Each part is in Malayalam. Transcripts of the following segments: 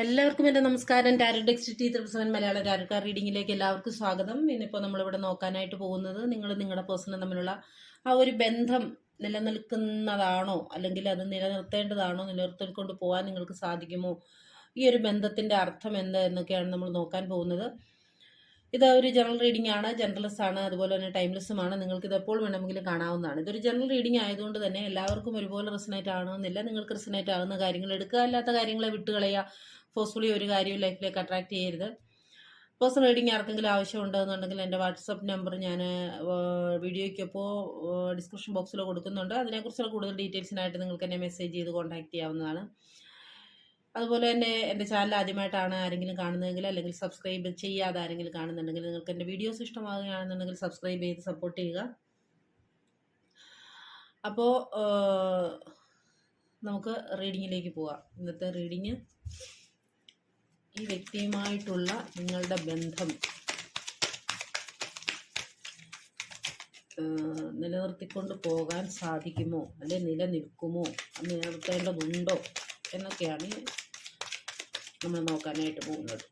എല്ലാവർക്കും എന്റെ നമസ്കാരം. Tarot എക്സിറ്റി triple seven Malayalam tarot card റീഡിങ്ങിലേക്ക് എല്ലാവർക്കും സ്വാഗതം. ഇന്നിപ്പോൾ നമ്മളിവിടെ നോക്കാനായിട്ട് പോകുന്നത് നിങ്ങൾ നിങ്ങളുടെ പേഴ്സണും തമ്മിലുള്ള ആ ഒരു ബന്ധം നിലനിൽക്കുന്നതാണോ? അല്ലെങ്കിൽ അത് നിലനിർത്തേണ്ടതാണോ? നിലനിർത്തിക്കൊണ്ട് പോകാൻ നിങ്ങൾക്ക് സാധിക്കുമോ? ഈ ഒരു ബന്ധത്തിന്റെ അർത്ഥം എന്ത് എന്നൊക്കെയാണ് നമ്മൾ നോക്കാൻ പോകുന്നത്. ഇത് ഒരു ജനറൽ റീഡിംഗ് ആണ്. ജനറൽസ് ആണ്. അതുപോലെ തന്നെ ടൈംലെസ്സുമാണ് നിങ്ങൾക്ക് ഇത് എപ്പോൾ വേണമെങ്കിലും കാണാവുന്നതാണ്. ഇതൊരു ജനറൽ റീഡിംഗ് ആയതുകൊണ്ട് തന്നെ എല്ലാവർക്കും ഒരുപോലെ റിസനേറ്റ് ആകണമെന്നില്ല. നിങ്ങൾക്ക് റിസനേറ്റ് ആകുന്ന കാര്യങ്ങൾ എടുക്കുക. അല്ലാത്ത കാര്യങ്ങളെ വിട്ടുകളയുക. ഫോഴ്സ്ഫുള്ളി ഒരു കാര്യവും ലൈഫിലേക്ക് അട്രാക്ട് ചെയ്യരുത്. പേഴ്സണൽ റീഡിങ് ആർക്കെങ്കിലും ആവശ്യമുണ്ടെന്നുണ്ടെങ്കിൽ എന്റെ വാട്സപ്പ് നമ്പർ ഞാൻ വീഡിയോയ്ക്കൊപ്പോൾ ഡിസ്ക്രിപ്ഷൻ ബോക്സിൽ കൊടുക്കുന്നുണ്ട്. അതിനെക്കുറിച്ചുള്ള കൂടുതൽ ഡീറ്റെയിൽസിനായിട്ട് നിങ്ങൾക്ക് എന്നെ മെസ്സേജ് ചെയ്ത് കോൺടാക്ട് ചെയ്യാവുന്നതാണ്. അതുപോലെ തന്നെ എന്റെ ചാനൽ ആദ്യമായിട്ടാണ് ആരെങ്കിലും കാണുന്നതെങ്കിൽ അല്ലെങ്കിൽ സബ്സ്ക്രൈബ് ചെയ്യാതെ ആരെങ്കിലും കാണുന്നുണ്ടെങ്കിൽ നിങ്ങൾക്ക് എന്റെ വീഡിയോസ് ഇഷ്ടമാകുകയാണെന്നുണ്ടെങ്കിൽ സബ്സ്ക്രൈബ് ചെയ്ത് സപ്പോർട്ട് ചെയ്യുക. അപ്പോൾ നമുക്ക് റീഡിങ്ങിലേക്ക് പോവാം. ഇന്നത്തെ റീഡിങ് ഈ വ്യക്തിയുമായിട്ടുള്ള നിങ്ങളുടെ ബന്ധം നിലനിർത്തിക്കൊണ്ട് പോകാൻ സാധിക്കുമോ? അല്ലെ നിലനിൽക്കുമോ? നിലനിർത്തേണ്ടതുണ്ടോ? എന്നൊക്കെയാണ് നമ്മൾ നോക്കാനായിട്ട് പോകുന്നത്.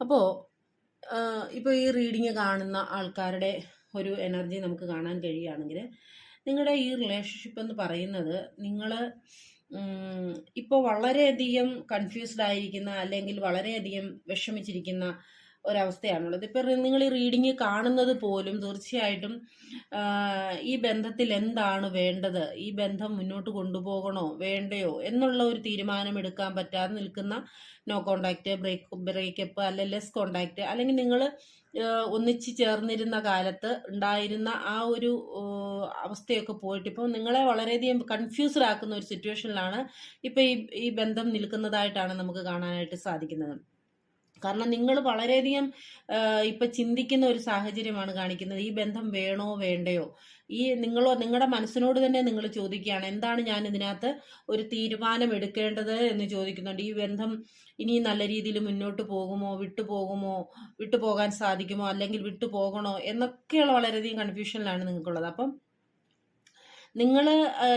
അപ്പോൾ ഇപ്പോൾ ഈ റീഡിങ് കാണുന്ന ആൾക്കാരുടെ ഒരു എനർജി നമുക്ക് കാണാൻ കഴിയുകയാണെങ്കിൽ നിങ്ങളുടെ ഈ റിലേഷൻഷിപ്പ് എന്ന് പറയുന്നത് നിങ്ങൾ ഇപ്പോൾ വളരെയധികം കൺഫ്യൂസ്ഡ് ആയിരിക്കുന്ന അല്ലെങ്കിൽ വളരെയധികം വിഷമിച്ചിരിക്കുന്ന ഒരവസ്ഥയാണുള്ളത്. ഇപ്പൊ നിങ്ങൾ ഈ റീഡിങ് കാണുന്നത് പോലും തീർച്ചയായിട്ടും ഈ ബന്ധത്തിൽ എന്താണ് വേണ്ടത്? ഈ ബന്ധം മുന്നോട്ട് കൊണ്ടുപോകണോ? വേണ്ടയോ? എന്നുള്ള ഒരു തീരുമാനം എടുക്കാൻ പറ്റാതെ നിൽക്കുന്ന നോ കോണ്ടാക്റ്റ് ബ്രേക്ക് ബ്രേക്കപ്പ് അല്ലെ ലെസ് കോണ്ടാക്റ്റ് അല്ലെങ്കിൽ നിങ്ങൾ ഒന്നിച്ചു ചേർന്നിരുന്ന കാലത്ത് ഉണ്ടായിരുന്ന ആ ഒരു അവസ്ഥയൊക്കെ പോയിട്ട് ഇപ്പോൾ നിങ്ങളെ വളരെയധികം കൺഫ്യൂസ്ഡ് ആക്കുന്ന ഒരു സിറ്റുവേഷനിലാണ് ഇപ്പോൾ ഈ ഈ ബന്ധം നിൽക്കുന്നതായിട്ടാണ് നമുക്ക് കാണാനായിട്ട് സാധിക്കുന്നത്. കാരണം നിങ്ങൾ വളരെയധികം ഇപ്പൊ ചിന്തിക്കുന്ന ഒരു സാഹചര്യമാണ് കാണിക്കുന്നത്. ഈ ബന്ധം വേണോ വേണ്ടയോ? ഈ നിങ്ങളോ നിങ്ങളുടെ മനസ്സിനോട് തന്നെ നിങ്ങൾ ചോദിക്കുകയാണ് എന്താണ് ഞാൻ ഇതിനകത്ത് ഒരു തീരുമാനം എടുക്കേണ്ടത് എന്ന് ചോദിക്കുന്നുണ്ട്. ഈ ബന്ധം ഇനി നല്ല രീതിയിൽ മുന്നോട്ട് പോകുമോ വിട്ടുപോകുമോ വിട്ടുപോകാൻ വിട്ടു പോകാൻ സാധിക്കുമോ അല്ലെങ്കിൽ വിട്ടുപോകണോ എന്നൊക്കെയുള്ള വളരെയധികം കൺഫ്യൂഷനിലാണ് നിങ്ങൾക്കുള്ളത്. അപ്പം നിങ്ങൾ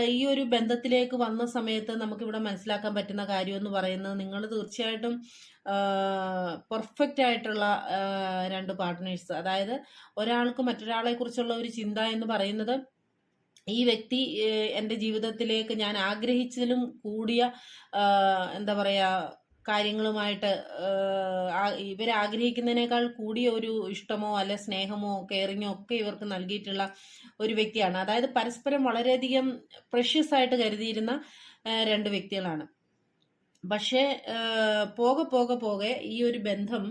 ഈ ഒരു ബന്ധത്തിലേക്ക് വന്ന സമയത്ത് നമുക്കിവിടെ മനസ്സിലാക്കാൻ പറ്റുന്ന കാര്യം എന്ന് പറയുന്നത് നിങ്ങൾ തീർച്ചയായിട്ടും പെർഫെക്റ്റ് ആയിട്ടുള്ള രണ്ട് പാർട്ട്നേഴ്സ് അതായത് ഒരാൾക്ക് മറ്റൊരാളെ കുറിച്ചുള്ള ഒരു ചിന്ത എന്ന് പറയുന്നത് ഈ വ്യക്തി എന്റെ ജീവിതത്തിലേക്ക് ഞാൻ ആഗ്രഹിച്ചതിലും കൂടിയ എന്താ പറയാ കാര്യങ്ങളുമായിട്ട് ഇവരാഗ്രഹിക്കുന്നതിനേക്കാൾ കൂടിയ ഒരു ഇഷ്ടമോ അല്ലെ സ്നേഹമോ കെയറിങ്ങോ ഒക്കെ ഇവർക്ക് നൽകിയിട്ടുള്ള ഒരു വ്യക്തിയാണ്. അതായത് പരസ്പരം വളരെയധികം പ്രഷ്യസ് ആയിട്ട് കരുതിയിരുന്ന രണ്ട് വ്യക്തികളാണ്. പക്ഷേ പോകെ പോകെ പോകെ ഈ ഒരു ബന്ധം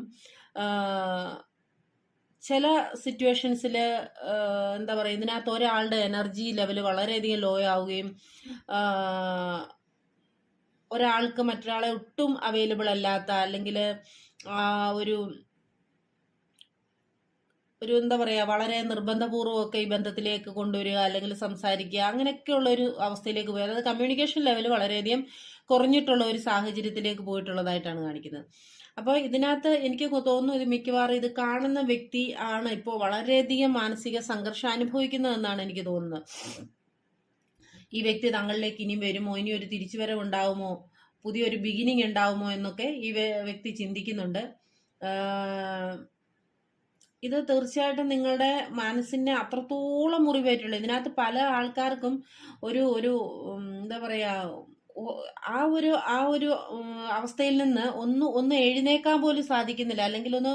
ചില സിറ്റുവേഷൻസിൽ എന്താ പറയുക ഇതിനകത്ത് ഒരാളുടെ എനർജി ലെവൽ വളരെയധികം ലോ ആവുകയും ഒരാൾക്ക് മറ്റൊരാളെ ഒട്ടും അവൈലബിൾ അല്ലാത്ത അല്ലെങ്കിൽ ആ ഒരു ഒരു എന്താ പറയാ വളരെ നിർബന്ധപൂർവമൊക്കെ ഈ ബന്ധത്തിലേക്ക് കൊണ്ടുവരിക അല്ലെങ്കിൽ സംസാരിക്കുക അങ്ങനെയൊക്കെയുള്ള ഒരു അവസ്ഥയിലേക്ക് പോയി. അതായത് കമ്മ്യൂണിക്കേഷൻ ലെവൽ വളരെയധികം കുറഞ്ഞിട്ടുള്ള ഒരു സാഹചര്യത്തിലേക്ക് പോയിട്ടുള്ളതായിട്ടാണ് കാണിക്കുന്നത്. അപ്പോൾ ഇതിനകത്ത് എനിക്ക് തോന്നുന്നു ഇത് മിക്കവാറും ഇത് കാണുന്ന വ്യക്തി ആണ് ഇപ്പോൾ വളരെയധികം മാനസിക സംഘർഷം അനുഭവിക്കുന്നതെന്നാണ് എനിക്ക് തോന്നുന്നത്. ഈ വ്യക്തി തങ്ങളിലേക്ക് ഇനിയും വരുമോ? ഇനി ഒരു തിരിച്ചുവരവ് ഉണ്ടാവുമോ പുതിയൊരു ബിഗിനിങ് ഉണ്ടാവുമോ എന്നൊക്കെ ഈ വ്യക്തി ചിന്തിക്കുന്നുണ്ട്. ഇത് തീർച്ചയായിട്ടും നിങ്ങളുടെ മനസ്സിനെ അത്രത്തോളം മുറിവേറ്റുള്ളൂ. ഇതിനകത്ത് പല ആൾക്കാർക്കും ഒരു ഒരു എന്താ പറയാ ആ ഒരു ആ ഒരു അവസ്ഥയിൽ നിന്ന് ഒന്ന് ഒന്ന് എഴുന്നേക്കാൻ പോലും സാധിക്കുന്നില്ല. അല്ലെങ്കിൽ ഒന്ന്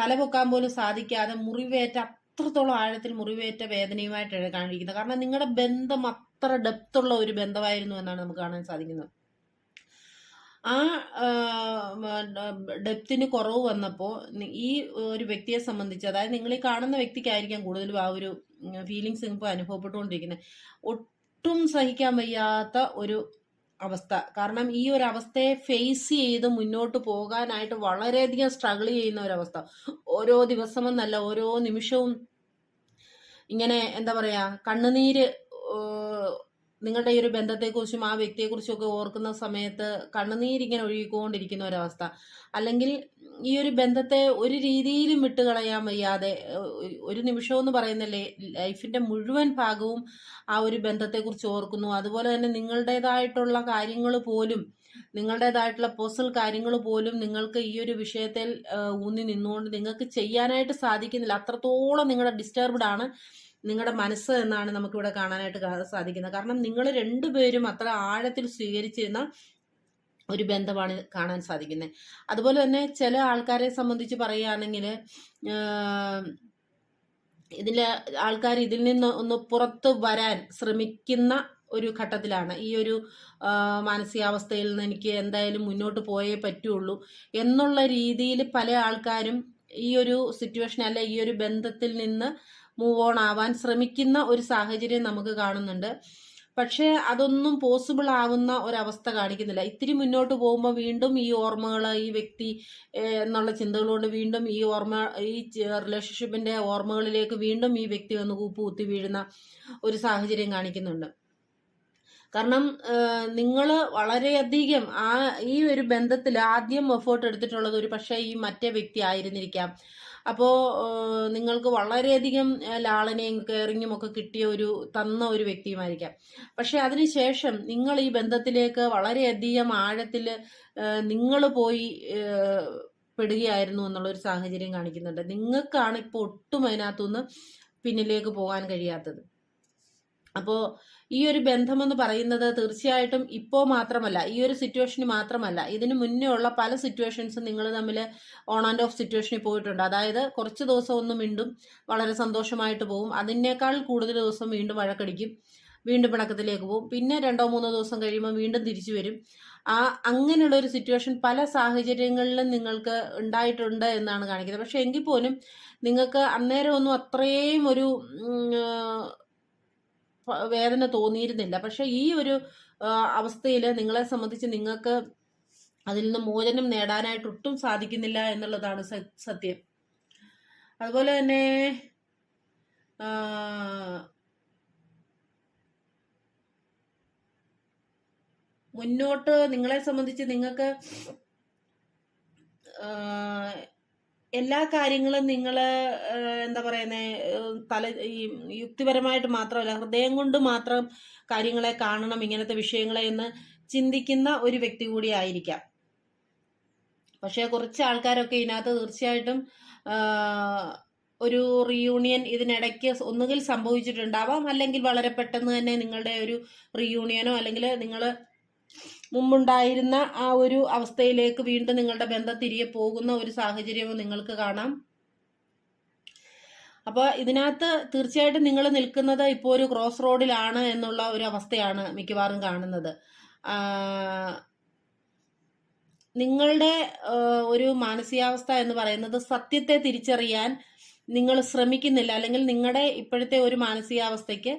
തലപൊക്കാൻ പോലും സാധിക്കാതെ മുറിവേറ്റ അത്രത്തോളം ആഴത്തിൽ മുറിവേറ്റ വേദനയുമായിട്ടാണ് കാണിക്കുന്നത്. കാരണം നിങ്ങളുടെ ബന്ധം അത്ര ഡെപ്തുള്ള ഒരു ബന്ധമായിരുന്നു എന്നാണ് നമുക്ക് കാണാൻ സാധിക്കുന്നത്. ആ ഡെപ്തിന് കുറവ് വന്നപ്പോൾ ഈ ഒരു വ്യക്തിയെ സംബന്ധിച്ച് അതായത് നിങ്ങൾ ഈ കാണുന്ന വ്യക്തിക്കായിരിക്കാം കൂടുതലും ആ ഒരു ഫീലിങ്സ് ഇപ്പോൾ അനുഭവപ്പെട്ടുകൊണ്ടിരിക്കുന്നത് ഒട്ടും സഹിക്കാൻ വയ്യാത്ത ഒരു അവസ്ഥ. കാരണം ഈ ഒരു അവസ്ഥയെ ഫേസ് ചെയ്ത് മുന്നോട്ട് പോകാനായിട്ട് വളരെയധികം സ്ട്രഗിൾ ചെയ്യുന്ന ഒരു അവസ്ഥ. ഓരോ ദിവസമെന്നല്ല ഓരോ നിമിഷവും ഇങ്ങനെ എന്താ പറയാ കണ്ണുനീര് നിങ്ങളുടെ ഈ ഒരു ബന്ധത്തെക്കുറിച്ചും ആ വ്യക്തിയെക്കുറിച്ചും ഒക്കെ ഓർക്കുന്ന സമയത്ത് കണ്ണുനീരിങ്ങനെ ഒഴുകിക്കൊണ്ടിരിക്കുന്ന ഒരവസ്ഥ. അല്ലെങ്കിൽ ഈ ഒരു ബന്ധത്തെ ഒരു രീതിയിലും വിട്ടുകളയാൻ വയ്യാതെ ഒരു നിമിഷം എന്ന് പറയുന്നല്ലേ ലൈഫിന്റെ മുഴുവൻ ഭാഗവും ആ ഒരു ബന്ധത്തെക്കുറിച്ച് ഓർക്കുന്നു. അതുപോലെ തന്നെ നിങ്ങളുടേതായിട്ടുള്ള കാര്യങ്ങൾ പോലും നിങ്ങളുടേതായിട്ടുള്ള പേഴ്സണൽ കാര്യങ്ങൾ പോലും നിങ്ങൾക്ക് ഈ ഒരു വിഷയത്തിൽ ഊന്നി നിന്നുകൊണ്ട് നിങ്ങൾക്ക് ചെയ്യാനായിട്ട് സാധിക്കുന്നില്ല. അത്രത്തോളം നിങ്ങളുടെ ഡിസ്റ്റർബ്ഡ് ആണ്. നിങ്ങളുടെ മനസ്സ് എന്നാണ് നമുക്കിവിടെ കാണാനായിട്ട് സാധിക്കുന്നത്. കാരണം നിങ്ങൾ രണ്ടുപേരും അത്ര ആഴത്തിൽ സ്വീകരിച്ചിരുന്ന ഒരു ബന്ധമാണ് കാണാൻ സാധിക്കുന്നത് അതുപോലെ തന്നെ ചില ആൾക്കാരെ സംബന്ധിച്ച് പറയുകയാണെങ്കിൽ ഇതിലെ ആൾക്കാർ ഇതിൽ നിന്ന് ഒന്ന് പുറത്ത് വരാൻ ശ്രമിക്കുന്ന ഒരു ഘട്ടത്തിലാണ്. ഈ ഒരു മാനസികാവസ്ഥയിൽ നിന്ന് എനിക്ക് എന്തായാലും മുന്നോട്ട് പോയേ പറ്റുള്ളൂ എന്നുള്ള രീതിയിൽ പല ആൾക്കാരും ഈ ഒരു സിറ്റുവേഷൻ അല്ല ഈ ഒരു ബന്ധത്തിൽ നിന്ന് മൂവ് ഓൺ ആവാൻ ശ്രമിക്കുന്ന ഒരു സാഹചര്യം നമുക്ക് കാണുന്നുണ്ട്. പക്ഷേ അതൊന്നും പോസിബിൾ ആവുന്ന ഒരവസ്ഥ കാണിക്കുന്നില്ല. ഇത്തിരി മുന്നോട്ട് പോകുമ്പോൾ വീണ്ടും ഈ ഓർമ്മകൾ ഈ വ്യക്തി എന്നുള്ള ചിന്തകൾ കൊണ്ട് വീണ്ടും ഈ ഓർമ്മ ഈ റിലേഷൻഷിപ്പിന്റെ ഓർമ്മകളിലേക്ക് വീണ്ടും ഈ വ്യക്തി വന്ന് കൂപ്പ് കുത്തി വീഴുന്ന ഒരു സാഹചര്യം കാണിക്കുന്നുണ്ട്. കാരണം നിങ്ങൾ വളരെയധികം ആ ഈ ഒരു ബന്ധത്തിൽ ആദ്യം എഫേർട്ട് എടുത്തിട്ടുള്ളത് ഒരു പക്ഷേ ഈ മറ്റേ വ്യക്തി ആയിരുന്നിരിക്കാം. അപ്പോൾ നിങ്ങൾക്ക് വളരെയധികം ലാളനയും കെയറിങ്ങും ഒക്കെ കിട്ടിയ ഒരു തന്ന ഒരു വ്യക്തിയുമായിരിക്കാം. പക്ഷെ അതിനുശേഷം നിങ്ങൾ ഈ ബന്ധത്തിലേക്ക് വളരെയധികം ആഴത്തിൽ നിങ്ങൾ പോയി പെടുകയായിരുന്നു എന്നുള്ളൊരു സാഹചര്യം കാണിക്കുന്നുണ്ട്. നിങ്ങൾക്കാണ് ഇപ്പോൾ ഒട്ടും അതിനകത്തുനിന്ന് പിന്നിലേക്ക് പോകാൻ കഴിയാത്തത്. അപ്പോൾ ഈ ഒരു ബന്ധം എന്ന് പറയുന്നത് തീർച്ചയായിട്ടും ഇപ്പോ മാത്രമല്ല ഈ ഒരു സിറ്റുവേഷന് മാത്രമല്ല. ഇതിന് മുന്നേ ഉള്ള പല സിറ്റുവേഷൻസും നിങ്ങൾ തമ്മിൽ ഓൺ ആൻഡ് ഓഫ് സിറ്റുവേഷനിൽ പോയിട്ടുണ്ട്. അതായത് കുറച്ച് ദിവസം ഒന്നും വീണ്ടും വളരെ സന്തോഷമായിട്ട് പോകും അതിനേക്കാൾ കൂടുതൽ ദിവസം വീണ്ടും വഴക്കടിക്കും വീണ്ടും പിണക്കത്തിലേക്ക് പോകും പിന്നെ രണ്ടോ മൂന്നോ ദിവസം കഴിയുമ്പോൾ വീണ്ടും തിരിച്ചു വരും. ആ അങ്ങനെയുള്ള ഒരു സിറ്റുവേഷൻ പല സാഹചര്യങ്ങളിലും നിങ്ങൾക്ക് ഉണ്ടായിട്ടുണ്ട് എന്നാണ് കാണിക്കുന്നത്. പക്ഷെ എങ്കിൽ പോലും നിങ്ങൾക്ക് അന്നേരം ഒന്നും അത്രയും ഒരു വേദന തോന്നിയിരുന്നില്ല. പക്ഷെ ഈ ഒരു അവസ്ഥയിൽ നിങ്ങളെ സംബന്ധിച്ച് നിങ്ങൾക്ക് അതിൽ നിന്ന് മോചനം നേടാനായിട്ട് ഒട്ടും സാധിക്കുന്നില്ല എന്നുള്ളതാണ് സത്യം. അതുപോലെ തന്നെ മുന്നോട്ട് നിങ്ങളെ സംബന്ധിച്ച് നിങ്ങൾക്ക് എല്ലാ കാര്യങ്ങളും നിങ്ങൾ എന്താ പറയുന്നത് തല ഈ യുക്തിപരമായിട്ട് മാത്രമല്ല ഹൃദയം കൊണ്ട് മാത്രം കാര്യങ്ങളെ കാണണം ഇങ്ങനത്തെ വിഷയങ്ങളെ എന്ന് ചിന്തിക്കുന്ന ഒരു വ്യക്തി കൂടി ആയിരിക്കാം. പക്ഷേ കുറച്ച് ആൾക്കാരൊക്കെ ഇതിനകത്ത് തീർച്ചയായിട്ടും ഒരു റീയൂണിയൻ ഇതിനിടയ്ക്ക് ഒന്നുകിൽ സംഭവിച്ചിട്ടുണ്ടാവാം അല്ലെങ്കിൽ വളരെ പെട്ടെന്ന് തന്നെ നിങ്ങളുടെ ഒരു റീയൂണിയനോ അല്ലെങ്കിൽ നിങ്ങൾ മുമ്പുണ്ടായിരുന്ന ആ ഒരു അവസ്ഥയിലേക്ക് വീണ്ടും നിങ്ങളുടെ ബന്ധം തിരികെ പോകുന്ന ഒരു സാഹചര്യവും നിങ്ങൾക്ക് കാണാം. അപ്പോൾ ഇതിനകത്ത് തീർച്ചയായിട്ടും നിങ്ങൾ നിൽക്കുന്നത് ഇപ്പോൾ ഒരു ക്രോസ് റോഡിലാണ് എന്നുള്ള ഒരു അവസ്ഥയാണ് മിക്കവാറും കാണുന്നത്. നിങ്ങളുടെ ഒരു മാനസികാവസ്ഥ എന്ന് പറയുന്നത് സത്യത്തെ തിരിച്ചറിയാൻ നിങ്ങൾ ശ്രമിക്കുന്നില്ല. അല്ലെങ്കിൽ നിങ്ങളുടെ ഇപ്പോഴത്തെ ഒരു മാനസികാവസ്ഥയ്ക്ക്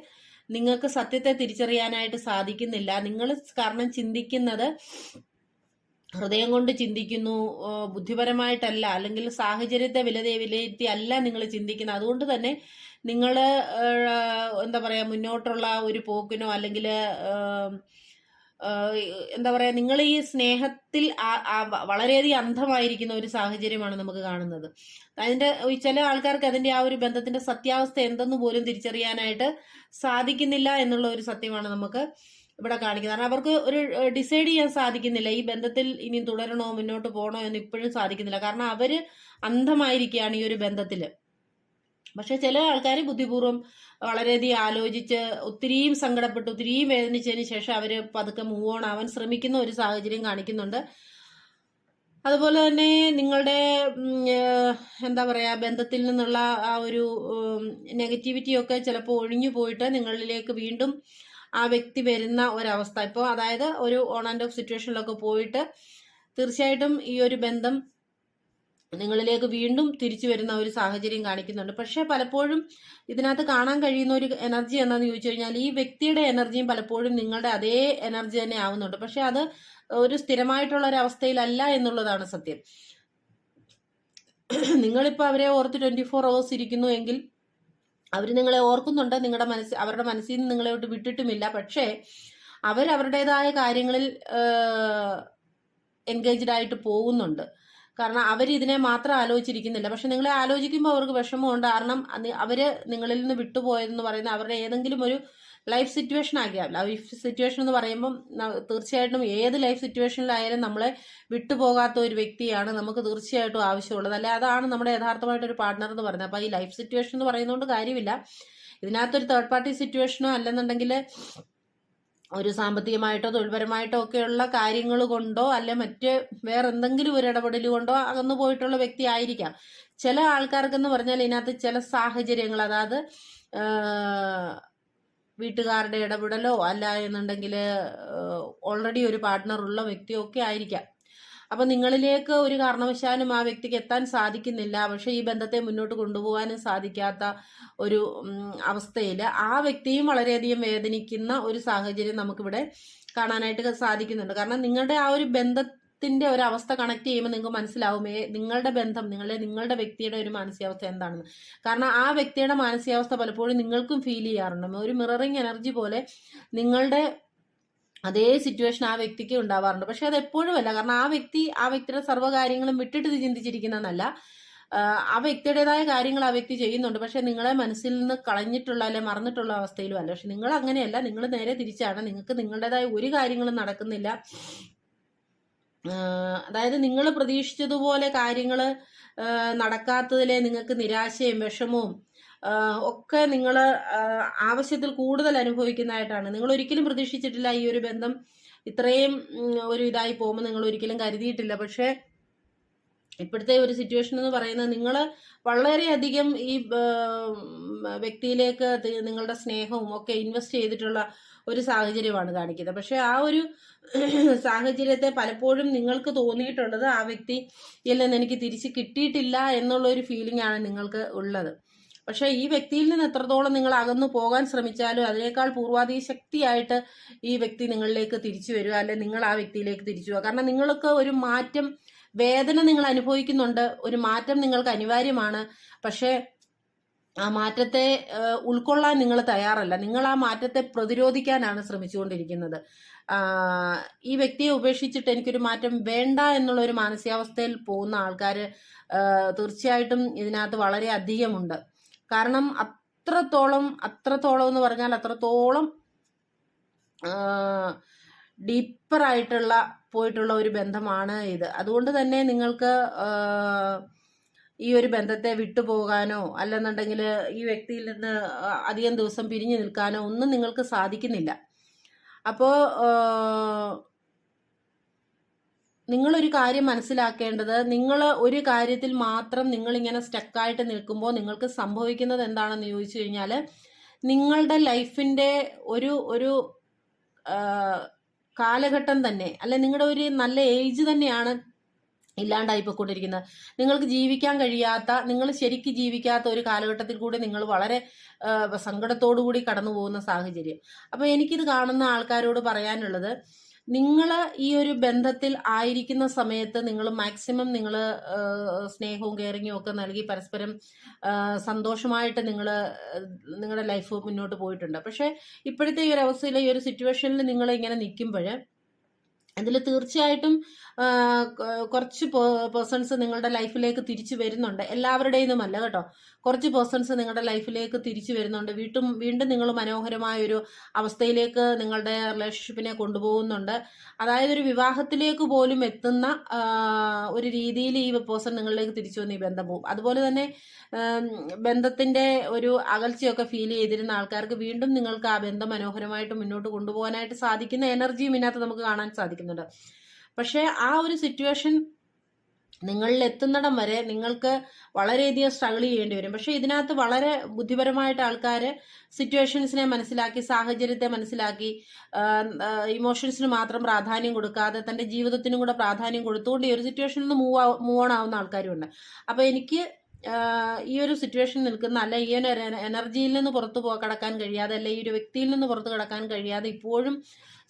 നിങ്ങൾക്ക് സത്യത്തെ തിരിച്ചറിയാനായിട്ട് സാധിക്കുന്നില്ല. നിങ്ങൾ കാരണം ചിന്തിക്കുന്നത് ഹൃദയം കൊണ്ട് ചിന്തിക്കുന്നു ബുദ്ധിപരമായിട്ടല്ല അല്ലെങ്കിൽ സാഹചര്യത്തെ വില വിലയിരുത്തി അല്ല നിങ്ങൾ ചിന്തിക്കുന്നത്. അതുകൊണ്ട് തന്നെ നിങ്ങൾ എന്താ പറയുക മുന്നോട്ടുള്ള ഒരു പോക്കിനോ അല്ലെങ്കിൽ എന്താ പറയാ നിങ്ങൾ ഈ സ്നേഹത്തിൽ വളരെയധികം അന്ധമായിരിക്കുന്ന ഒരു സാഹചര്യമാണ് നമുക്ക് കാണുന്നത്. അതിന്റെ ചില ആൾക്കാർക്ക് അതിന്റെ ആ ഒരു ബന്ധത്തിന്റെ സത്യാവസ്ഥ എന്തെന്ന് പോലും തിരിച്ചറിയാനായിട്ട് സാധിക്കുന്നില്ല എന്നുള്ള ഒരു സത്യമാണ് നമുക്ക് ഇവിടെ കാണിക്കുന്നത്. കാരണം അവർക്ക് ഒരു ഡിസൈഡ് ചെയ്യാൻ സാധിക്കുന്നില്ല. ഈ ബന്ധത്തിൽ ഇനി തുടരണോ മുന്നോട്ട് പോകണോ എന്ന് ഇപ്പോഴും സാധിക്കുന്നില്ല. കാരണം അവർ അന്ധമായിരിക്കുകയാണ് ഈ ഒരു ബന്ധത്തിൽ പക്ഷെ ചില ആൾക്കാർ ബുദ്ധിപൂർവം വളരെയധികം ആലോചിച്ച് ഒത്തിരിയും സങ്കടപ്പെട്ട് ഒത്തിരിയും വേദനിച്ചതിന് ശേഷം അവർ പതുക്കെ മൂവ് ഓൺ ആവാൻ ശ്രമിക്കുന്ന ഒരു സാഹചര്യം കാണിക്കുന്നുണ്ട്. അതുപോലെ തന്നെ നിങ്ങളുടെ എന്താ പറയുക ബന്ധത്തിൽ നിന്നുള്ള ആ ഒരു നെഗറ്റിവിറ്റി ഒക്കെ ചിലപ്പോൾ ഒഴിഞ്ഞു പോയിട്ട് നിങ്ങളിലേക്ക് വീണ്ടും ആ വ്യക്തി വരുന്ന ഒരവസ്ഥ. ഇപ്പോൾ അതായത് ഒരു ഓൺ ആൻഡ് ഓഫ് സിറ്റുവേഷനിലൊക്കെ പോയിട്ട് തീർച്ചയായിട്ടും ഈ ഒരു ബന്ധം നിങ്ങളിലേക്ക് വീണ്ടും തിരിച്ചു വരുന്ന ഒരു സാഹചര്യം കാണിക്കുന്നുണ്ട്. പക്ഷെ പലപ്പോഴും ഇതിനകത്ത് കാണാൻ കഴിയുന്ന ഒരു എനർജി എന്താണെന്ന് ചോദിച്ചു കഴിഞ്ഞാൽ ഈ വ്യക്തിയുടെ എനർജിയും പലപ്പോഴും നിങ്ങളുടെ അതേ എനർജി തന്നെ ആവുന്നുണ്ട്. പക്ഷെ അത് ഒരു സ്ഥിരമായിട്ടുള്ള ഒരു അവസ്ഥയിലല്ല എന്നുള്ളതാണ് സത്യം. നിങ്ങളിപ്പോൾ അവരെ ഓർത്ത് ട്വന്റി ഫോർ അവേഴ്സ് ഇരിക്കുന്നു എങ്കിൽ അവർ നിങ്ങളെ ഓർക്കുന്നുണ്ട്. നിങ്ങളുടെ മനസ്സ് അവരുടെ മനസ്സിൽ നിന്ന് നിങ്ങളെ വിട്ട് വിട്ടിട്ടുമില്ല. പക്ഷേ അവർ അവരുടേതായ കാര്യങ്ങളിൽ എൻഗേജ്ഡ് ആയിട്ട് പോകുന്നുണ്ട്. കാരണം അവർ ഇതിനെ മാത്രം ആലോചിച്ചിരിക്കുന്നില്ല. പക്ഷെ നിങ്ങളെ ആലോചിക്കുമ്പോൾ അവർക്ക് വിഷമമുണ്ട്. കാരണം അവർ നിങ്ങളിൽ നിന്ന് വിട്ടുപോയതെന്ന് പറയുന്ന അവരുടെ ഏതെങ്കിലും ഒരു ലൈഫ് സിറ്റുവേഷൻ ആകിയാൽ ലൈഫ് സിറ്റുവേഷൻ എന്ന് പറയുമ്പം തീർച്ചയായിട്ടും ഏത് ലൈഫ് സിറ്റുവേഷനിലായാലും നമ്മളെ വിട്ടുപോകാത്ത ഒരു വ്യക്തിയാണ് നമുക്ക് തീർച്ചയായിട്ടും ആവശ്യമുള്ളത്. അല്ലെ? അതാണ് നമ്മുടെ യഥാർത്ഥമായിട്ട് ഒരു പാർട്ട്ണർ എന്ന് പറയുന്നത്. അപ്പോൾ ഈ ലൈഫ് സിറ്റുവേഷൻ എന്ന് പറയുന്നതുകൊണ്ട് കാര്യമില്ല. ഇതിനകത്തൊരു തേർഡ് പാർട്ടി സിറ്റുവേഷനോ അല്ലെന്നുണ്ടെങ്കിൽ ഒരു സാമ്പത്തികമായിട്ടോ തൊഴിൽപരമായിട്ടോ ഒക്കെയുള്ള കാര്യങ്ങൾ കൊണ്ടോ അല്ലെ മറ്റ് വേറെ എന്തെങ്കിലും ഒരു ഇടപെടൽ കൊണ്ടോ അകന്നു പോയിട്ടുള്ള വ്യക്തി ആയിരിക്കാം. ചില ആൾക്കാർക്കെന്ന് പറഞ്ഞാൽ ഇതിനകത്ത് ചില സാഹചര്യങ്ങൾ അതായത് വീട്ടുകാരുടെ ഇടപെടലോ അല്ല എന്നുണ്ടെങ്കിൽ ഓൾറെഡി ഒരു പാർട്ട്ണർ ഉള്ള വ്യക്തിയൊക്കെ ആയിരിക്കാം. അപ്പൊ നിങ്ങളിലേക്ക് ഒരു കാരണവശാലും ആ വ്യക്തിക്ക് എത്താൻ സാധിക്കുന്നില്ല. പക്ഷെ ഈ ബന്ധത്തെ മുന്നോട്ട് കൊണ്ടുപോകാനും സാധിക്കാത്ത ഒരു അവസ്ഥയിൽ ആ വ്യക്തിയും വളരെയധികം വേദനിക്കുന്ന ഒരു സാഹചര്യം നമുക്കിവിടെ കാണാനായിട്ട് സാധിക്കുന്നുണ്ട്. കാരണം നിങ്ങളുടെ ആ ഒരു ബന്ധത്തിന്റെ ഒരു അവസ്ഥ കണക്ട് ചെയ്യുമ്പോൾ നിങ്ങൾക്ക് മനസ്സിലാവും നിങ്ങളുടെ ബന്ധം നിങ്ങളുടെ നിങ്ങളുടെ വ്യക്തിയുടെ ഒരു മാനസികാവസ്ഥ എന്താണെന്ന്. കാരണം ആ വ്യക്തിയുടെ മാനസികാവസ്ഥ പലപ്പോഴും നിങ്ങൾക്കും ഫീൽ ചെയ്യാറുണ്ട്. ഒരു മിററിങ് എനർജി പോലെ നിങ്ങളുടെ അതേ സിറ്റുവേഷൻ ആ വ്യക്തിക്ക് ഉണ്ടാവാറുണ്ട്. പക്ഷെ അത് എപ്പോഴും അല്ല. കാരണം ആ വ്യക്തി ആ വ്യക്തിയുടെ സർവകാര്യങ്ങളും വിട്ടിട്ട് ഇത് ചിന്തിച്ചിരിക്കുന്നതെന്നല്ല ആ വ്യക്തിയുടേതായ കാര്യങ്ങൾ ആ വ്യക്തി ചെയ്യുന്നുണ്ട്. പക്ഷെ നിങ്ങളെ മനസ്സിൽ നിന്ന് കളഞ്ഞിട്ടുള്ള അല്ലെ മറന്നിട്ടുള്ള അവസ്ഥയിലും അല്ല. പക്ഷെ നിങ്ങൾ അങ്ങനെയല്ല. നിങ്ങൾ നേരെ തിരിച്ചാണ്. നിങ്ങൾക്ക് നിങ്ങളുടേതായ ഒരു കാര്യങ്ങളും നടക്കുന്നില്ല. അതായത് നിങ്ങൾ പ്രതീക്ഷിച്ചതുപോലെ കാര്യങ്ങൾ നടക്കാത്തതിലെ നിങ്ങൾക്ക് നിരാശയും വിഷമവും ഒക്കെ നിങ്ങൾ ആവശ്യത്തിൽ കൂടുതൽ അനുഭവിക്കുന്നതായിട്ടാണ്. നിങ്ങൾ ഒരിക്കലും പ്രതീക്ഷിച്ചിട്ടില്ല ഈ ഒരു ബന്ധം ഇത്രയും ഒരു ഇതായി പോകുമ്പോൾ നിങ്ങൾ ഒരിക്കലും കരുതിയിട്ടില്ല. പക്ഷേ ഇപ്പോഴത്തെ ഒരു സിറ്റുവേഷൻ എന്ന് പറയുന്നത് നിങ്ങൾ വളരെയധികം ഈ വ്യക്തിയിലേക്ക് നിങ്ങളുടെ സ്നേഹവും ഒക്കെ ഇൻവെസ്റ്റ് ചെയ്തിട്ടുള്ള ഒരു സാഹചര്യമാണ് കാണിക്കുന്നത്. പക്ഷേ ആ ഒരു സാഹചര്യത്തെ പലപ്പോഴും നിങ്ങൾക്ക് തോന്നിയിട്ടുള്ളത് ആ വ്യക്തി ഇല്ലെന്ന് എനിക്ക് തിരിച്ച് കിട്ടിയിട്ടില്ല എന്നുള്ള ഒരു ഫീലിംഗ് ആണ് നിങ്ങൾക്ക് ഉള്ളത്. പക്ഷെ ഈ വ്യക്തിയിൽ നിന്ന് എത്രത്തോളം നിങ്ങൾ അകന്നു പോകാൻ ശ്രമിച്ചാലും അതിനേക്കാൾ പൂർവാധീ ശക്തിയായിട്ട് ഈ വ്യക്തി നിങ്ങളിലേക്ക് തിരിച്ചു വരിക അല്ലെ നിങ്ങൾ ആ വ്യക്തിയിലേക്ക് തിരിച്ചു പോവുക. കാരണം നിങ്ങൾക്ക് ഒരു മാറ്റം വേദന നിങ്ങൾ അനുഭവിക്കുന്നുണ്ട് ഒരു മാറ്റം നിങ്ങൾക്ക് അനിവാര്യമാണ്. പക്ഷേ ആ മാറ്റത്തെ ഉൾക്കൊള്ളാൻ നിങ്ങൾ തയ്യാറല്ല. നിങ്ങൾ ആ മാറ്റത്തെ പ്രതിരോധിക്കാനാണ് ശ്രമിച്ചുകൊണ്ടിരിക്കുന്നത്. ഈ വ്യക്തിയെ ഉപേക്ഷിച്ചിട്ട് എനിക്കൊരു മാറ്റം വേണ്ട എന്നുള്ള ഒരു മാനസികാവസ്ഥയിൽ പോകുന്ന ആൾക്കാർ തീർച്ചയായിട്ടും ഇതിനകത്ത് വളരെ അധികമുണ്ട്. കാരണം അത്രത്തോളം അത്രത്തോളം എന്ന് പറഞ്ഞാൽ അത്രത്തോളം ഡീപ്പറായിട്ടുള്ള പോയിട്ടുള്ള ഒരു ബന്ധമാണ് ഇത്. അതുകൊണ്ട് തന്നെ നിങ്ങൾക്ക് ഈ ഒരു ബന്ധത്തെ വിട്ടുപോകാനോ അല്ലെന്നുണ്ടെങ്കിൽ ഈ വ്യക്തിയിൽ നിന്ന് അധികം ദിവസം പിരിഞ്ഞു നിൽക്കാനോ ഒന്നും നിങ്ങൾക്ക് സാധിക്കുന്നില്ല. അപ്പോൾ നിങ്ങളൊരു കാര്യം മനസ്സിലാക്കേണ്ടത് നിങ്ങൾ ഒരു കാര്യത്തിൽ മാത്രം നിങ്ങളിങ്ങനെ സ്റ്റക്കായിട്ട് നിൽക്കുമ്പോൾ നിങ്ങൾക്ക് സംഭവിക്കുന്നത് എന്താണെന്ന് ചോദിച്ചു കഴിഞ്ഞാൽ നിങ്ങളുടെ ലൈഫിന്റെ ഒരു ഒരു കാലഘട്ടം തന്നെ അല്ലെ നിങ്ങളുടെ ഒരു നല്ല ഏജ് തന്നെയാണ് ഇല്ലാണ്ടായിപ്പോയിക്കൊണ്ടിരിക്കുന്നത്. നിങ്ങൾക്ക് ജീവിക്കാൻ കഴിയാത്ത നിങ്ങൾ ശരിക്ക് ജീവിക്കാത്ത ഒരു കാലഘട്ടത്തിൽ കൂടി നിങ്ങൾ വളരെ സങ്കടത്തോടു കൂടി കടന്നു പോകുന്ന സാഹചര്യം. അപ്പോൾ എനിക്കിത് കാണുന്ന ആൾക്കാരോട് പറയാനുള്ളത് നിങ്ങൾ ഈ ഒരു ബന്ധത്തിൽ ആയിരിക്കുന്ന സമയത്ത് നിങ്ങൾ മാക്സിമം നിങ്ങൾ സ്നേഹവും കെയറിങ്ങും ഒക്കെ നൽകി പരസ്പരം സന്തോഷമായിട്ട് നിങ്ങൾ നിങ്ങളുടെ ലൈഫ് മുന്നോട്ട് പോയിട്ടുണ്ട്. പക്ഷേ ഇപ്പോഴത്തെ ഈ ഒരു അവസ്ഥയിൽ ഈ ഒരു സിറ്റുവേഷനിൽ നിങ്ങൾ ഇങ്ങനെ നിൽക്കുമ്പോൾ അതിൽ തീർച്ചയായിട്ടും കുറച്ച് പേഴ്സൺസ് നിങ്ങളുടെ ലൈഫിലേക്ക് തിരിച്ചു വരുന്നുണ്ട്. എല്ലാവരുടെയും അല്ല കേട്ടോ. കുറച്ച് പേഴ്സൺസ് നിങ്ങളുടെ ലൈഫിലേക്ക് തിരിച്ചു വരുന്നുണ്ട്. വീട്ടും വീണ്ടും നിങ്ങൾ മനോഹരമായ ഒരു അവസ്ഥയിലേക്ക് നിങ്ങളുടെ റിലേഷൻഷിപ്പിനെ കൊണ്ടുപോകുന്നുണ്ട്. അതായത് ഒരു വിവാഹത്തിലേക്ക് പോലും എത്തുന്ന ഒരു രീതിയിൽ ഈ പേഴ്സൺ നിങ്ങളിലേക്ക് തിരിച്ചു വന്ന് ഈ ബന്ധം പോകും. അതുപോലെ തന്നെ ബന്ധത്തിന്റെ ഒരു അകൽച്ചയൊക്കെ ഫീൽ ചെയ്തിരുന്ന ആൾക്കാർക്ക് വീണ്ടും നിങ്ങൾക്ക് ആ ബന്ധം മനോഹരമായിട്ട് മുന്നോട്ട് കൊണ്ടുപോകാനായിട്ട് സാധിക്കുന്ന എനർജിയും ഇതിനകത്ത് നമുക്ക് കാണാൻ സാധിക്കുന്നുണ്ട് പക്ഷേ ആ ഒരു സിറ്റുവേഷൻ നിങ്ങളിൽ എത്തുന്നിടം വരെ നിങ്ങൾക്ക് വളരെയധികം സ്ട്രഗിൾ ചെയ്യേണ്ടി വരും. പക്ഷെ ഇതിനകത്ത് വളരെ ബുദ്ധിപരമായിട്ട് ആൾക്കാർ സിറ്റുവേഷൻസിനെ മനസ്സിലാക്കി സാഹചര്യത്തെ മനസ്സിലാക്കി ഇമോഷൻസിന് മാത്രം പ്രാധാന്യം കൊടുക്കാതെ തന്റെ ജീവിതത്തിനും കൂടെ പ്രാധാന്യം കൊടുത്തുകൊണ്ട് ഈ ഒരു സിറ്റുവേഷനിൽ നിന്ന് മൂവ് മൂവ് ഓൺ ആവുന്ന ആൾക്കാരുമുണ്ട്. അപ്പോൾ എനിക്ക് ഈ ഒരു സിറ്റുവേഷൻ നിൽക്കുന്ന അല്ല ഈ ഒരു എനർജിയിൽ നിന്ന് പുറത്തു പോ കടക്കാൻ കഴിയാതെ അല്ലെ ഈ ഒരു വ്യക്തിയിൽ നിന്ന് പുറത്തു കടക്കാൻ കഴിയാതെ ഇപ്പോഴും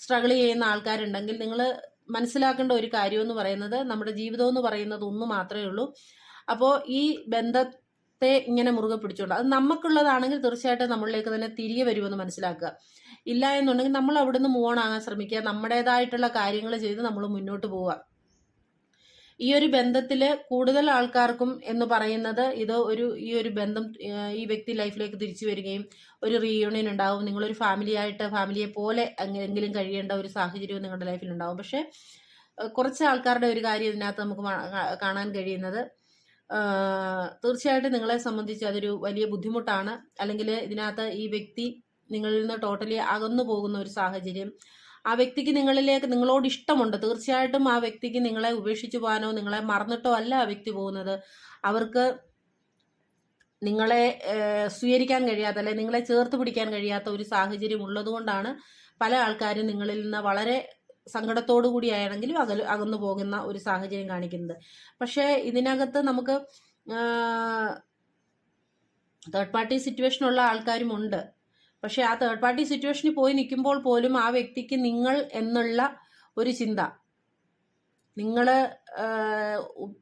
സ്ട്രഗിൾ ചെയ്യുന്ന ആൾക്കാരുണ്ടെങ്കിൽ നിങ്ങൾ മനസ്സിലാക്കേണ്ട ഒരു കാര്യം എന്ന് പറയുന്നത് നമ്മുടെ ജീവിതം എന്ന് പറയുന്നത് ഒന്ന് മാത്രമേ ഉള്ളൂ. അപ്പോൾ ഈ ബന്ധത്തെ ഇങ്ങനെ മുറുകെ പിടിച്ചുകൊണ്ട് അത് നമുക്കുള്ളതാണെങ്കിൽ തീർച്ചയായിട്ടും നമ്മളിലേക്ക് തന്നെ തിരികെ വരുമെന്ന് മനസ്സിലാക്കുക. ഇല്ല എന്നുണ്ടെങ്കിൽ നമ്മൾ അവിടുന്ന് മൂവൺ മൂവ് ഓൺ ആകാൻ ശ്രമിക്കുക. നമ്മുടേതായിട്ടുള്ള കാര്യങ്ങൾ ചെയ്ത് നമ്മൾ മുന്നോട്ട് പോവുക. ഈ ഒരു ബന്ധത്തിൽ കൂടുതൽ ആൾക്കാർക്കും എന്ന് പറയുന്നത് ഇത് ഒരു ഈ ഒരു ബന്ധം ഈ വ്യക്തി ലൈഫിലേക്ക് തിരിച്ചു വരികയും ഒരു റീയൂണിയൻ ഉണ്ടാവും. നിങ്ങളൊരു ഫാമിലി ആയിട്ട് ഫാമിലിയെ പോലെ എങ്ങനെങ്കിലും കഴിയേണ്ട ഒരു സാഹചര്യവും നിങ്ങളുടെ ലൈഫിൽ ഉണ്ടാവും. പക്ഷേ കുറച്ച് ആൾക്കാരുടെ ഒരു കാര്യം ഇതിനകത്ത് നമുക്ക് കാണാൻ കഴിയുന്നത്. തീർച്ചയായിട്ടും നിങ്ങളെ സംബന്ധിച്ച് അതൊരു വലിയ ബുദ്ധിമുട്ടാണ്. അല്ലെങ്കിൽ ഇതിനകത്ത് ഈ വ്യക്തി നിങ്ങളിൽ നിന്ന് ടോട്ടലി അകന്നു പോകുന്ന ഒരു സാഹചര്യം ആ വ്യക്തിക്ക് നിങ്ങളിലേക്ക് നിങ്ങളോട് ഇഷ്ടമുണ്ട്. തീർച്ചയായിട്ടും ആ വ്യക്തിക്ക് നിങ്ങളെ ഉപേക്ഷിച്ചു പോകാനോ നിങ്ങളെ മറന്നിട്ടോ അല്ല ആ വ്യക്തി പോകുന്നത്. അവർക്ക് നിങ്ങളെ സ്വീകരിക്കാൻ കഴിയാത്ത അല്ലെ നിങ്ങളെ ചേർത്ത് പിടിക്കാൻ കഴിയാത്ത ഒരു സാഹചര്യം ഉള്ളതുകൊണ്ടാണ് പല ആൾക്കാരും നിങ്ങളിൽ നിന്ന് വളരെ സങ്കടത്തോടു കൂടിയാണെങ്കിലും അകൽ അകന്നു പോകുന്ന ഒരു സാഹചര്യം കാണിക്കുന്നത്. പക്ഷേ ഇതിനകത്ത് നമുക്ക് തേർഡ് പാർട്ടി സിറ്റുവേഷൻ ഉള്ള ആൾക്കാരും ഉണ്ട്. പക്ഷെ ആ തേർഡ് പാർട്ടി സിറ്റുവേഷനിൽ പോയി നിൽക്കുമ്പോൾ പോലും ആ വ്യക്തിക്ക് നിങ്ങൾ എന്നുള്ള ഒരു ചിന്ത നിങ്ങൾ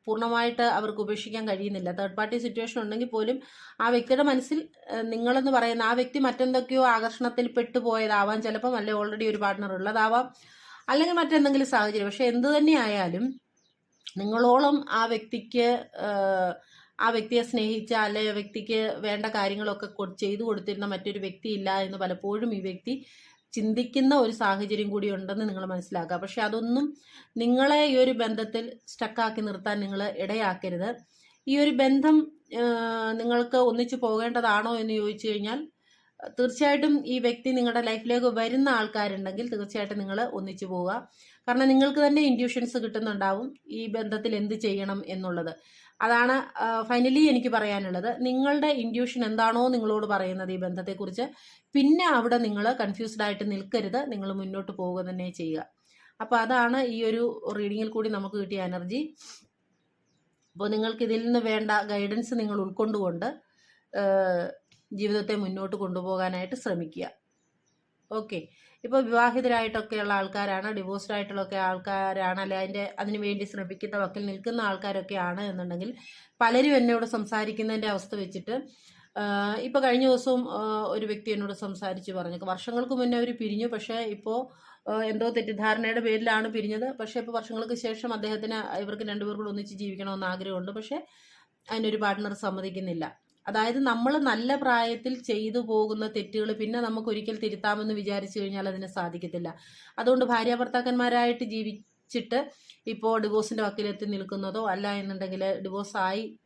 പൂർണമായിട്ട് അവർക്ക് ഉപേക്ഷിക്കാൻ കഴിയുന്നില്ല. തേർഡ് പാർട്ടി സിറ്റുവേഷൻ ഉണ്ടെങ്കിൽ പോലും ആ വ്യക്തിയുടെ മനസ്സിൽ നിങ്ങളെന്ന് പറയുന്ന ആ വ്യക്തി മറ്റെന്തൊക്കെയോ ആകർഷണത്തിൽ പെട്ടുപോയതാവാം. ചിലപ്പം അല്ലെ ഓൾറെഡി ഒരു പാർട്ട്ണർ ഉള്ളതാവാം. അല്ലെങ്കിൽ മറ്റെന്തെങ്കിലും സാഹചര്യം. പക്ഷെ എന്ത് തന്നെ ആയാലും നിങ്ങളോളം ആ വ്യക്തിക്ക് ആ വ്യക്തിയെ സ്നേഹിച്ച അല്ലെ വ്യക്തിക്ക് വേണ്ട കാര്യങ്ങളൊക്കെ ചെയ്തു കൊടുത്തിരുന്ന മറ്റൊരു വ്യക്തി ഇല്ല എന്ന് പലപ്പോഴും ഈ വ്യക്തി ചിന്തിക്കുന്ന ഒരു സാഹചര്യം കൂടി ഉണ്ടെന്ന് നിങ്ങൾ മനസ്സിലാക്കുക. പക്ഷെ അതൊന്നും നിങ്ങളെ ഈ ഒരു ബന്ധത്തിൽ സ്റ്റക്കാക്കി നിർത്താൻ നിങ്ങൾ ഇടയാക്കരുത്. ഈ ഒരു ബന്ധം നിങ്ങൾക്ക് ഒന്നിച്ചു പോകേണ്ടതാണോ എന്ന് ചോദിച്ചു കഴിഞ്ഞാൽ തീർച്ചയായിട്ടും ഈ വ്യക്തി നിങ്ങളുടെ ലൈഫിലേക്ക് വരുന്ന ആൾക്കാരുണ്ടെങ്കിൽ തീർച്ചയായിട്ടും നിങ്ങൾ ഒന്നിച്ചു പോവുക. കാരണം നിങ്ങൾക്ക് തന്നെ ഇൻഡ്യൂഷൻസ് കിട്ടുന്നുണ്ടാവും ഈ ബന്ധത്തിൽ എന്ത് ചെയ്യണം എന്നുള്ളത്. അതാണ് ഫൈനലി എനിക്ക് പറയാനുള്ളത്. നിങ്ങളുടെ ഇൻഡ്യൂഷൻ എന്താണോ നിങ്ങളോട് പറയുന്നത് ഈ ബന്ധത്തെക്കുറിച്ച്. പിന്നെ അവിടെ നിങ്ങൾ കൺഫ്യൂസ്ഡ് ആയിട്ട് നിൽക്കരുത്. നിങ്ങൾ മുന്നോട്ട് പോവുക തന്നെ ചെയ്യുക. അപ്പോൾ അതാണ് ഈ ഒരു റീഡിങ്ങിൽ കൂടി നമുക്ക് കിട്ടിയ എനർജി അപ്പോൾ നിങ്ങൾക്ക് ഇതിൽ നിന്ന് വേണ്ട ഗൈഡൻസ് നിങ്ങൾ ഉൾക്കൊണ്ടുകൊണ്ട് ജീവിതത്തെ മുന്നോട്ട് കൊണ്ടുപോകാനായിട്ട് ശ്രമിക്കുക. ഓക്കെ ഇപ്പോൾ വിവാഹിതരായിട്ടൊക്കെയുള്ള ആൾക്കാരാണ് ഡിവോഴ്സ്ഡ് ആയിട്ടുള്ളൊക്കെ ആൾക്കാരാണ് അല്ലെ അതിന്റെ അതിന് വേണ്ടി ശ്രമിക്കുന്ന വക്കിൽ നിൽക്കുന്ന ആൾക്കാരൊക്കെയാണ് എന്നുണ്ടെങ്കിൽ പലരും എന്നോട് സംസാരിക്കുന്നതിന്റെ അവസ്ഥ വെച്ചിട്ട് ഇപ്പോൾ കഴിഞ്ഞ ദിവസവും ഒരു വ്യക്തി എന്നോട് സംസാരിച്ച് പറഞ്ഞു. വർഷങ്ങൾക്ക് മുന്നേ അവർ പിരിഞ്ഞു. പക്ഷേ ഇപ്പോൾ എന്തോ തെറ്റിദ്ധാരണയുടെ പേരിലാണ് പിരിഞ്ഞത്. പക്ഷേ ഇപ്പോൾ വർഷങ്ങൾക്ക് ശേഷം അദ്ദേഹത്തിന് ഇവർക്ക് രണ്ടുപേർക്കും ഒന്നിച്ച് ജീവിക്കണമെന്ന് ആഗ്രഹമുണ്ട്. പക്ഷേ അതിനൊരു പാർട്ട്ണർ സമ്മതിക്കുന്നില്ല. അതായത് നമ്മൾ നല്ല പ്രായത്തിൽ ചെയ്തു പോകുന്ന തെറ്റുകൾ പിന്നെ നമുക്ക് ഒരിക്കൽ തിരുത്താമെന്ന് വിചാരിച്ചു കഴിഞ്ഞാൽ അതിന് സാധിക്കത്തില്ല. അതുകൊണ്ട് ഭാര്യ ഭർത്താക്കന്മാരായിട്ട് ജീവിച്ചിട്ട് ഇപ്പോൾ ഡിവോഴ്സിന്റെ വക്കിലെത്തി നിൽക്കുന്നതോ അല്ല എന്നുണ്ടെങ്കിൽ ഡിവോഴ്സ് ആയി ആഹ്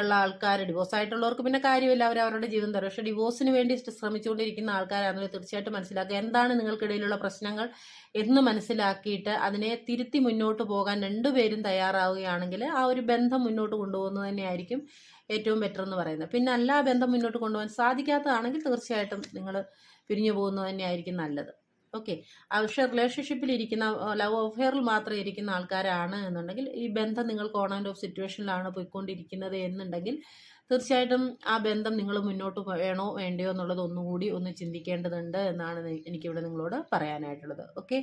ഉള്ള ആൾക്കാർ ഡിവോഴ്സ് ആയിട്ടുള്ളവർക്ക് പിന്നെ കാര്യമില്ല. അവർ അവരുടെ ജീവിതം തരും. പക്ഷെ ഡിവോഴ്സിന് വേണ്ടി ശ്രമിച്ചുകൊണ്ടിരിക്കുന്ന ആൾക്കാരാണെന്ന് തീർച്ചയായിട്ടും മനസ്സിലാക്കുക എന്താണ് നിങ്ങൾക്കിടയിലുള്ള പ്രശ്നങ്ങൾ എന്ന് മനസ്സിലാക്കിയിട്ട് അതിനെ തിരുത്തി മുന്നോട്ട് പോകാൻ രണ്ടുപേരും തയ്യാറാവുകയാണെങ്കിൽ ആ ഒരു ബന്ധം മുന്നോട്ട് കൊണ്ടുപോകുന്നത് തന്നെയായിരിക്കും ഏറ്റവും ബെറ്റർ എന്ന് പറയുന്നത്. പിന്നെ അല്ല ബന്ധം മുന്നോട്ട് കൊണ്ടുപോകാൻ സാധിക്കാത്തതാണെങ്കിൽ തീർച്ചയായിട്ടും നിങ്ങൾ പിരിഞ്ഞു പോകുന്നത് തന്നെയായിരിക്കും നല്ലത്. ഓക്കെ പക്ഷെ റിലേഷൻഷിപ്പിൽ ഇരിക്കുന്ന ലവ് അഫെയറിൽ മാത്രം ഇരിക്കുന്ന ആൾക്കാരാണ് എന്നുണ്ടെങ്കിൽ ഈ ബന്ധം നിങ്ങൾ ഓൺ ഓഫ് സിറ്റുവേഷനിലാണ് പോയിക്കൊണ്ടിരിക്കുന്നത് എന്നുണ്ടെങ്കിൽ തീർച്ചയായിട്ടും ആ ബന്ധം നിങ്ങൾ മുന്നോട്ട് വേണോ വേണ്ടയോ എന്നുള്ളത് ഒന്നുകൂടി ഒന്ന് ചിന്തിക്കേണ്ടതുണ്ട് എന്നാണ് എനിക്കിവിടെ നിങ്ങളോട് പറയാനായിട്ടുള്ളത്. ഓക്കെ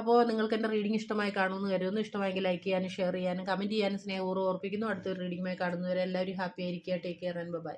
അപ്പോൾ നിങ്ങൾക്ക് എന്റെ റീഡിംഗ് ഇഷ്ടമായി കാണുമെന്ന് കരുതുന്നു. ഇഷ്ടമായെങ്കിൽ ലൈക്ക് ചെയ്യാനും ഷെയർ ചെയ്യാനും കമന്റ് ചെയ്യാനും സ്നേഹപൂർവം ഓർപ്പിക്കുന്നു. അടുത്തൊരു റീഡിങ്ങുമായി കാണുന്നവരെ എല്ലാവരും ഹാപ്പി ആയിരിക്കുക. Take care and by